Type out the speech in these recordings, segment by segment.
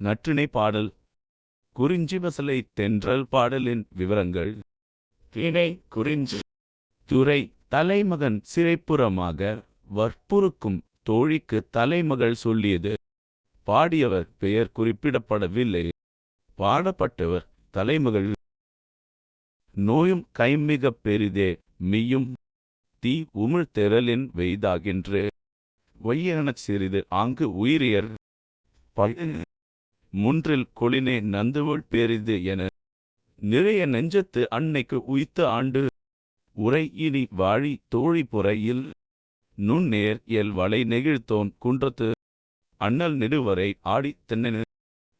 நற்றிணை பாடல். குறிஞ்சி வசலை தென்றல் பாடலின் விவரங்கள். திணை குறிஞ்சி. துறை தலைமகன் சிறைப்புறமாக வற்புறுக்கும் தோழிக்கு தலைமகள் சொல்லியது. பாடியவர் பெயர் குறிப்பிடப்படவில்லை. பாடப்பட்டவர் தலைமகள். நோயும் கைமிகப் பெரிதே மியும் தீ உமிழ் தெரலின் வெய்தாகின்று. வையனச் சிறிது ஆங்கு உயிரியர். பய முன்றில் கொளினே நந்துவுள் பேரிது என நிறைய நெஞ்சத்து அன்னைக்கு உய்த்த ஆண்டு உரை இனி வாழி தோழி புறையில் நுண்ணேர் எல் வளை நெகிழ்த்தோன் குன்றத்து அண்ணல் நெடுவரை ஆடி தென்னனு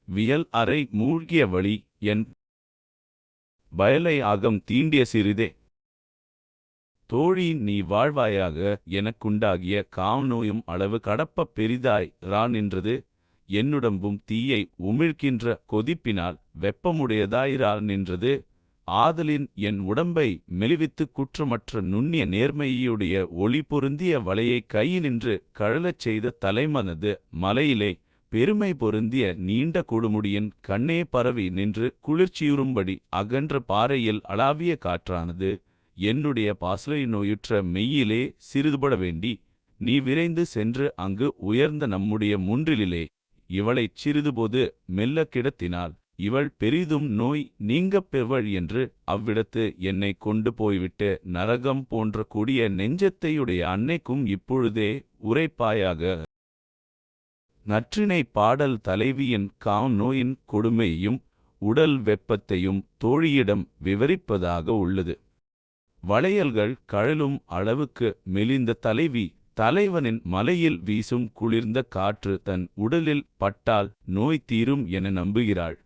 வியல் அறை மூழ்கிய வழி என் வயலை அகம் தீண்டிய சிறிதே. தோழி நீ வாழ்வாயாக எனக்குண்டாகிய காவநோயும் அளவு கடப்ப பெரிதாய் ரா நின்றது என்னுடம்பும் தீயை உமிழ்கின்ற கொதிப்பினால் வெப்பமுடையதாயிரால் நின்றது. ஆதலின் என் உடம்பை மெலிவித்து குற்றமற்ற நுண்ணிய நேர்மையுடைய ஒளி பொருந்திய வலையை கையினின்று கழலச் செய்த தலைமனது மலையிலே பெருமை பொருந்திய நீண்ட கொடுமுடியின் கண்ணே பரவி நின்று குளிர்ச்சியுறும்படி அகன்ற பாறையில் அளாவிய காற்றானது. என்னுடைய பாசலை நோயுற்ற மெய்யிலே சிறிதுபட வேண்டி நீ விரைந்து சென்று அங்கு உயர்ந்த நம்முடைய முன்றிலிலே இவளைச் சிறிதுபோது மெல்ல கிடத்தினாள். இவள் பெரிதும் நோய் நீங்கப் பெறுவள் என்று அவ்விடத்து என்னை கொண்டு போய்விட்டு நரகம் போன்ற கொடிய நெஞ்சத்தையுடைய அன்னைக்கும் இப்பொழுதே உரைப்பாயாக. நற்றினை பாடல் தலைவியின் காம் நோயின் கொடுமையையும் உடல் வெப்பத்தையும் தோழியிடம் விவரிப்பதாக உள்ளது. வளையல்கள் கழலும் அளவுக்கு மெலிந்த தலைவி தலைவனின் மலையில் வீசும் குளிர்ந்த காற்று தன் உடலில் பட்டால் நோய் தீரும் என நம்புகிறாள்.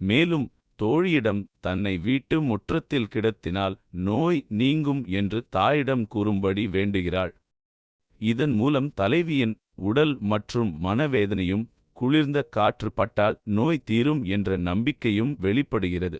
மேலும் தோழியிடம் தன்னை வீட்டு முற்றத்தில் கிடத்தினால் நோய் நீங்கும் என்று தாயிடம் கூறும்படி வேண்டுகிறாள். இதன் மூலம் தலைவியின் உடல் மற்றும் மனவேதனையும் குளிர்ந்த காற்று பட்டால் நோய் தீரும் என்ற நம்பிக்கையும் வெளிப்படுகிறது.